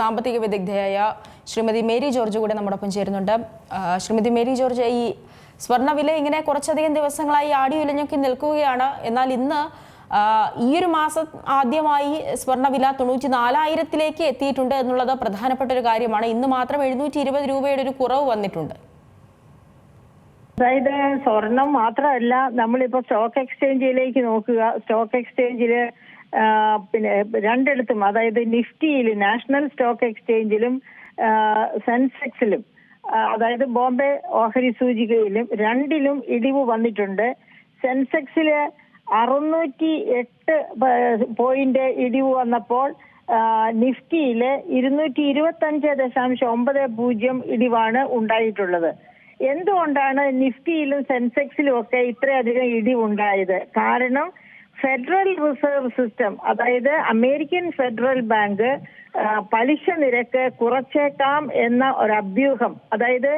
സാമ്പത്തിക വിദഗ്ധയായ Shrimati Mary George കൂടെ നമ്മോടൊപ്പം ചേരുന്നുണ്ട്. ശ്രീമതി മേരി ജോർജ് ഈ സ്വർണവില ഇങ്ങനെ കുറച്ചധികം ദിവസങ്ങളായി ആടി ഉലഞ്ഞൊക്കെ നിൽക്കുകയാണ്. എന്നാൽ ഇന്ന് ഈ ഒരു മാസം ആദ്യമായി സ്വർണവില തൊണ്ണൂറ്റി നാലായിരത്തിലേക്ക് എത്തിയിട്ടുണ്ട് എന്നുള്ളത് പ്രധാനപ്പെട്ട ഒരു കാര്യമാണ്. ഇന്ന് മാത്രം എഴുന്നൂറ്റി ഇരുപത് രൂപയുടെ ഒരു കുറവ് വന്നിട്ടുണ്ട്. അതായത് സ്വർണം മാത്രമല്ല നമ്മളിപ്പോ സ്റ്റോക്ക് എക്സ്ചേഞ്ചിലേക്ക് നോക്കുക. സ്റ്റോക്ക് എക്സ്ചേഞ്ചിൽ പിന്നെ രണ്ടിടത്തും അതായത് നിഫ്റ്റിയിൽ നാഷണൽ സ്റ്റോക്ക് എക്സ്ചേഞ്ചിലും സെൻസെക്സിലും അതായത് ബോംബെ ഓഹരി സൂചികയിലും രണ്ടിലും ഇടിവ് വന്നിട്ടുണ്ട്. സെൻസെക്സിൽ അറുന്നൂറ്റി എട്ട് പോയിന്റ് ഇടിവ് വന്നപ്പോൾ നിഫ്റ്റിയിൽ ഇരുന്നൂറ്റി ഇരുപത്തി അഞ്ച് ദശാംശം ഒമ്പത് പൂജ്യം ഇടിവാണ് ഉണ്ടായിട്ടുള്ളത്. എന്തുകൊണ്ടാണ് നിഫ്റ്റിയിലും സെൻസെക്സിലും ഒക്കെ ഇത്രയധികം ഇടിവുണ്ടായത്? കാരണം ഫെഡറൽ റിസർവ് സിസ്റ്റം അതായത് അമേരിക്കൻ ഫെഡറൽ ബാങ്ക് പലിശ നിരക്ക് കുറച്ചേക്കാം എന്ന ഒരു അഭ്യൂഹം അതായത്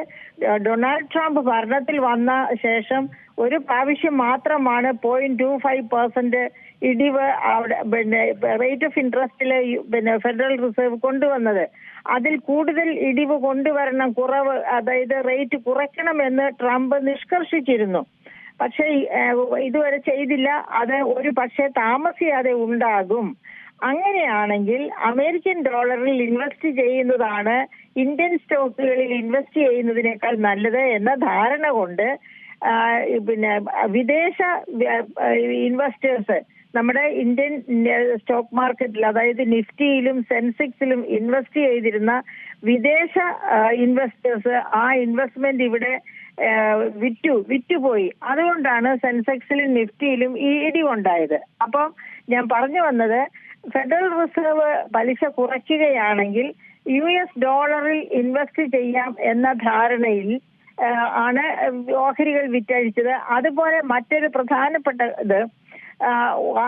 ഡൊണാൾഡ് ട്രംപ് ഭരണത്തിൽ വന്ന ശേഷം ഒരു പ്രാവശ്യം മാത്രമാണ് പോയിന്റ് ടു ഫൈവ് പെർസെന്റ് ഇടിവ് അവിടെ പിന്നെ റേറ്റ് ഓഫ് ഇൻട്രസ്റ്റിലെ പിന്നെ ഫെഡറൽ റിസർവ് കൊണ്ടുവന്നത്. അതിൽ കൂടുതൽ ഇടിവ് കൊണ്ടുവരണം കുറവ് അതായത് റേറ്റ് കുറയ്ക്കണം എന്ന് ട്രംപ് നിഷ്കർഷിച്ചിരുന്നു. പക്ഷേ ഇതുവരെ ചെയ്തില്ല. അത് ഒരു പക്ഷേ താമസിയാതെ ഉണ്ടാകും. അങ്ങനെയാണെങ്കിൽ അമേരിക്കൻ ഡോളറിൽ ഇൻവെസ്റ്റ് ചെയ്യുന്നതാണ് ഇന്ത്യൻ സ്റ്റോക്കുകളിൽ ഇൻവെസ്റ്റ് ചെയ്യുന്നതിനേക്കാൾ നല്ലത് എന്ന ധാരണ കൊണ്ട് പിന്നെ വിദേശ ഇൻവെസ്റ്റേഴ്സ് നമ്മുടെ ഇന്ത്യൻ സ്റ്റോക്ക് മാർക്കറ്റിൽ അതായത് നിഫ്റ്റിയിലും സെൻസെക്സിലും ഇൻവെസ്റ്റ് ചെയ്തിരുന്ന വിദേശ ഇൻവെസ്റ്റേഴ്സ് ആ ഇൻവെസ്റ്റ്മെന്റ് ഇവിടെ വിറ്റു വിറ്റുപോയി. അതുകൊണ്ടാണ് സെൻസെക്സിലും നിഫ്റ്റിയിലും ഈ ഇടിവുണ്ടായത്. അപ്പം ഞാൻ പറഞ്ഞു വന്നത് ഫെഡറൽ റിസർവ് പലിശ കുറയ്ക്കുകയാണെങ്കിൽ യു എസ് ഡോളറിൽ ഇൻവെസ്റ്റ് ചെയ്യാം എന്ന ധാരണയിൽ ആണ് ഓഹരികൾ വിറ്റഴിച്ചത്. അതുപോലെ മറ്റൊരു പ്രധാനപ്പെട്ട ഇത്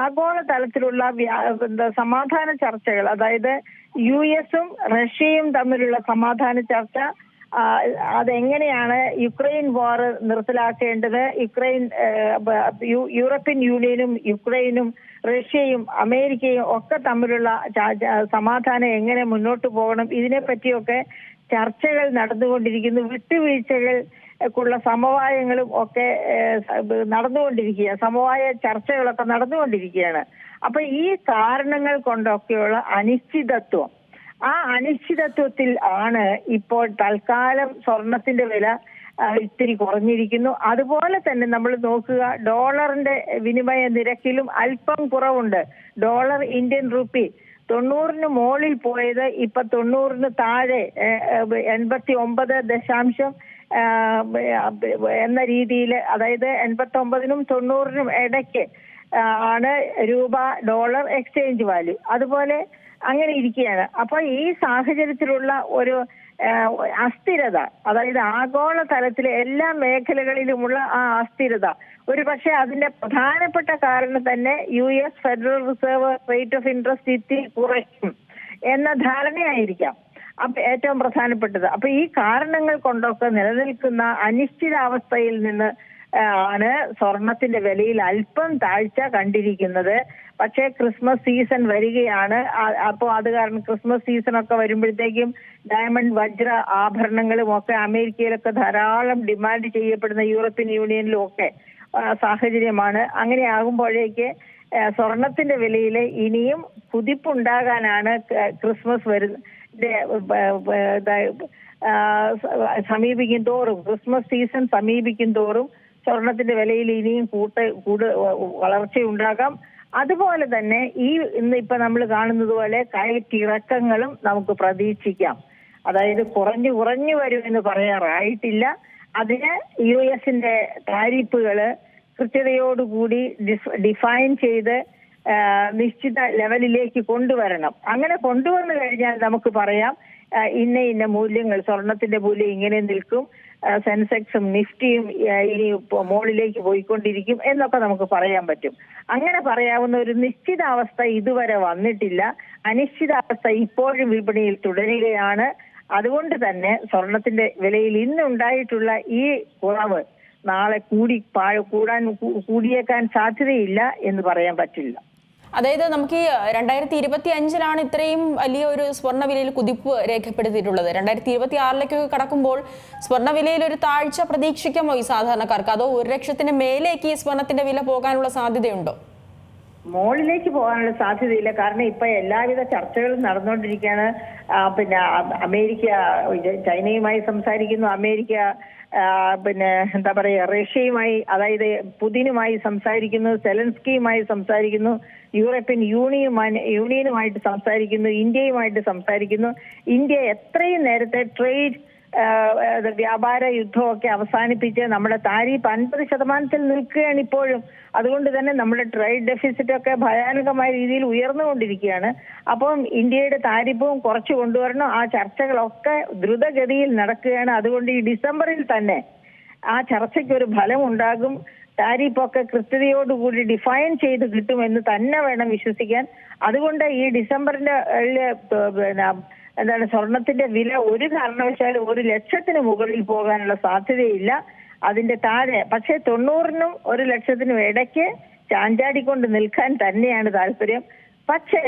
ആഗോള തലത്തിലുള്ള സമാധാന ചർച്ചകൾ അതായത് യു എസും റഷ്യയും തമ്മിലുള്ള സമാധാന ചർച്ച അതെങ്ങനെയാണ് യുക്രൈൻ വാർ നിർത്തലാക്കേണ്ടത്? യുക്രൈൻ യൂറോപ്യൻ യൂണിയനും യുക്രൈനും റഷ്യയും അമേരിക്കയും ഒക്കെ തമ്മിലുള്ള സമാധാനം എങ്ങനെ മുന്നോട്ട് പോകണം? ഇതിനെപ്പറ്റിയൊക്കെ ചർച്ചകൾ നടന്നുകൊണ്ടിരിക്കുന്നു. വിട്ടുവീഴ്ചകൾ ക്കുള്ള സമവായങ്ങളും ഒക്കെ നടന്നുകൊണ്ടിരിക്കുക സമവായ ചർച്ചകളൊക്കെ നടന്നുകൊണ്ടിരിക്കുകയാണ്. അപ്പൊ ഈ കാരണങ്ങൾ കൊണ്ടൊക്കെയുള്ള അനിശ്ചിതത്വം ആ അനിശ്ചിതത്വത്തിൽ ആണ് ഇപ്പോൾ തൽക്കാലം സ്വർണത്തിന്റെ വില ഇത്തിരി കുറഞ്ഞിരിക്കുന്നു. അതുപോലെ തന്നെ നമ്മൾ നോക്കുക ഡോളറിന്റെ വിനിമയ നിരക്കിലും അല്പം കുറവുണ്ട്. ഡോളർ ഇന്ത്യൻ റുപ്പി തൊണ്ണൂറിന് മുകളിൽ പോയത് ഇപ്പൊ തൊണ്ണൂറിന് താഴെ എൺപത്തി ഒമ്പത് ദശാംശം എന്ന രീതിയിൽ അതായത് എൺപത്തി ഒമ്പതിനും തൊണ്ണൂറിനും ഇടയ്ക്ക് ആണ് രൂപ ഡോളർ എക്സ്ചേഞ്ച് വാല്യൂ. അതുപോലെ അങ്ങനെ ഇരിക്കുകയാണ്. അപ്പൊ ഈ സാഹചര്യത്തിലുള്ള ഒരു അസ്ഥിരത അതായത് ആഗോള തലത്തിലെ എല്ലാ മേഖലകളിലുമുള്ള ആ അസ്ഥിരത ഒരു പക്ഷെ അതിന്റെ പ്രധാനപ്പെട്ട കാരണം തന്നെ U S Federal Reserve rate of interest ഇത്തിരി കുറയ്ക്കും എന്ന ധാരണയായിരിക്കാം. അപ്പൊ ഏറ്റവും പ്രധാനപ്പെട്ടത്. അപ്പൊ ഈ കാരണങ്ങൾ കൊണ്ടൊക്കെ നിലനിൽക്കുന്ന അനിശ്ചിതാവസ്ഥയിൽ നിന്ന് ആണ് സ്വർണത്തിന്റെ വിലയിൽ അല്പം താഴ്ച കണ്ടിരിക്കുന്നത്. പക്ഷേ ക്രിസ്മസ് സീസൺ വരികയാണ്. അപ്പോൾ അപ്പോ അത് കാരണം ക്രിസ്മസ് സീസൺ ഒക്കെ വരുമ്പോഴത്തേക്കും ഡയമണ്ട് വജ്ര ആഭരണങ്ങളും ഒക്കെ അമേരിക്കയിലൊക്കെ ധാരാളം ഡിമാൻഡ് ചെയ്യപ്പെടുന്ന യൂറോപ്യൻ യൂണിയനിലും ഒക്കെ സാഹചര്യമാണ്. അങ്ങനെ ആകുമ്പോഴേക്ക് സ്വർണത്തിന്റെ വിലയിൽ ഇനിയും കുതിപ്പുണ്ടാകാനാണ് ക്രിസ്മസ് വരുന്ന സമീപിക്കും തോറും ക്രിസ്മസ് സീസൺ സമീപിക്കും തോറും സ്വർണത്തിന്റെ വിലയിൽ ഇനിയും കൂട്ട കൂട് വളർച്ചയുണ്ടാകാം. അതുപോലെ തന്നെ ഈ ഇന്ന് ഇപ്പൊ നമ്മൾ കാണുന്നത് പോലെ കയറ്റിറക്കങ്ങളും നമുക്ക് പ്രതീക്ഷിക്കാം. അതായത് കുറഞ്ഞു കുറഞ്ഞു വരുമെന്ന് പറയാറായിട്ടില്ല. അതിന് യു എസിന്റെ താരിഫുകൾ കൃത്യതയോടുകൂടി ഡിഫൈൻ ചെയ്ത് നിശ്ചിത ലെവലിലേക്ക് കൊണ്ടുവരണം. അങ്ങനെ കൊണ്ടുവന്നു കഴിഞ്ഞാൽ നമുക്ക് പറയാം ഇന്ന ഇന്ന മൂല്യങ്ങൾ സ്വർണത്തിന്റെ മൂല്യം ഇങ്ങനെ നിൽക്കും. സെൻസെക്സും നിഫ്റ്റിയും ഇനി മോളിലേക്ക് പോയിക്കൊണ്ടിരിക്കും എന്നൊക്കെ നമുക്ക് പറയാൻ പറ്റും. അങ്ങനെ പറയാവുന്ന ഒരു നിശ്ചിതാവസ്ഥ ഇതുവരെ വന്നിട്ടില്ല. അനിശ്ചിതാവസ്ഥ ഇപ്പോഴും വിപണിയിൽ തുടരുകയാണ്. അതുകൊണ്ട് തന്നെ സ്വർണത്തിന്റെ വിലയിൽ ഇന്നുണ്ടായിട്ടുള്ള ഈ കുറവ് നാളെ കൂടി കൂടാൻ കൂടിയേക്കാൻ സാധ്യതയില്ല എന്ന് പറയാൻ പറ്റില്ല. അതായത് നമുക്ക് ഈ രണ്ടായിരത്തി ഇരുപത്തി അഞ്ചിലാണ് ഇത്രയും വലിയ ഒരു സ്വർണ വിലയിൽ കുതിപ്പ് രേഖപ്പെടുത്തിയിട്ടുള്ളത്. രണ്ടായിരത്തി ഇരുപത്തി ആറിലേക്കൊക്കെ കടക്കുമ്പോൾ സ്വർണ വിലയിൽ ഒരു താഴ്ച പ്രതീക്ഷിക്കാമോ ഈ സാധാരണക്കാർക്ക്? അതോ ഒരു ലക്ഷത്തിന് മേലേക്ക് ഈ സ്വർണത്തിന്റെ വില പോകാനുള്ള സാധ്യതയുണ്ടോ? മോളിലേക്ക് പോകാനുള്ള സാധ്യതയില്ല. കാരണം ഇപ്പൊ എല്ലാവിധ ചർച്ചകളും നടന്നുകൊണ്ടിരിക്കുകയാണ്. പിന്നെ അമേരിക്ക ചൈനയുമായി സംസാരിക്കുന്നു. അമേരിക്ക പിന്നെ എന്താ പറയുക റഷ്യയുമായി അതായത് പുതിനുമായി സംസാരിക്കുന്നു സെലൻസ്കിയുമായി സംസാരിക്കുന്നു യൂറോപ്യൻ യൂണിയനുമായി യൂണിയനുമായിട്ട് സംസാരിക്കുന്നു ഇന്ത്യയുമായിട്ട് സംസാരിക്കുന്നു. ഇന്ത്യ എത്രയും നേരത്തെ ട്രേഡ് വ്യാപാര യുദ്ധമൊക്കെ അവസാനിപ്പിച്ച് നമ്മുടെ താരിഫ് അൻപത് ശതമാനത്തിൽ നിൽക്കുകയാണ് ഇപ്പോഴും. അതുകൊണ്ട് തന്നെ നമ്മുടെ ട്രേഡ് ഡെഫിസിറ്റ് ഒക്കെ ഭയാനകമായ രീതിയിൽ ഉയർന്നുകൊണ്ടിരിക്കുകയാണ്. അപ്പം ഇന്ത്യയുടെ താരിഫും കുറച്ച് കൊണ്ടുവരണം. ആ ചർച്ചകളൊക്കെ ദ്രുതഗതിയിൽ നടക്കുകയാണ്. അതുകൊണ്ട് ഈ ഡിസംബറിൽ തന്നെ ആ ചർച്ചയ്ക്ക് ഒരു ഫലം ഉണ്ടാകും താരിഫൊക്കെ കൃത്യതയോടുകൂടി ഡിഫൈൻ ചെയ്ത് കിട്ടുമെന്ന് തന്നെ വേണം വിശ്വസിക്കാൻ. അതുകൊണ്ട് ഈ ഡിസംബറിന്റെ പിന്നെ എന്താണ് സ്വർണത്തിന്റെ വില ഒരു കാരണവശാലും ഒരു ലക്ഷത്തിന് മുകളിൽ പോകാനുള്ള സാധ്യതയില്ല. അതിന്റെ താഴെ പക്ഷേ തൊണ്ണൂറിനും ഒരു ലക്ഷത്തിനും ഇടയ്ക്ക് ചാഞ്ചാടിക്കൊണ്ട് നിൽക്കാൻ തന്നെയാണ് താല്പര്യം. പക്ഷേ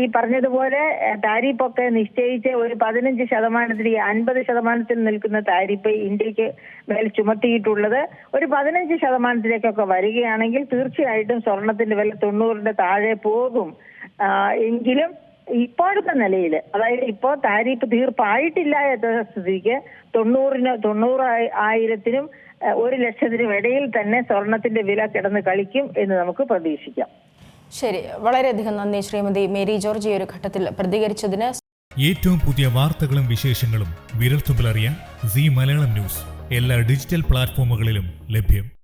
ഈ പറഞ്ഞതുപോലെ താരിപ്പൊക്കെ നിശ്ചയിച്ച് ഒരു പതിനഞ്ച് ശതമാനത്തിൽ ഈ അൻപത് ശതമാനത്തിൽ നിൽക്കുന്ന താരിഫ് ഇന്ത്യയ്ക്ക് മേൽ ചുമത്തിയിട്ടുള്ളത്. ഒരു പതിനഞ്ച് ശതമാനത്തിലേക്കൊക്കെ വരികയാണെങ്കിൽ തീർച്ചയായിട്ടും സ്വർണത്തിന്റെ വില തൊണ്ണൂറിന്റെ താഴെ പോകും. എങ്കിലും ഇപ്പോഴത്തെ നിലയിൽ അതായത് ഇപ്പോ താരിഫ് തീർപ്പായിട്ടില്ല എന്ന സ്ഥിതിക്ക് തൊണ്ണൂറിന് തൊണ്ണൂറ് ആയിരത്തിനും ഒരു ലക്ഷത്തിനും ഇടയിൽ തന്നെ സ്വർണത്തിന്റെ വില കിടന്ന് കളിക്കും എന്ന് നമുക്ക് പ്രതീക്ഷിക്കാം. ശരി. വളരെയധികം നന്ദി ശ്രീമതി മേരി ജോർജ് ഈ ഒരു ഘട്ടത്തിൽ പ്രതികരിച്ചതിന്. ഏറ്റവും പുതിയ വാർത്തകളും വിശേഷങ്ങളും വിരൽത്തുമ്പിൽ അറിയാൻ സി മലയാളം ന്യൂസ്. എല്ലാ ഡിജിറ്റൽ പ്ലാറ്റ്ഫോമുകളിലും ലഭ്യം.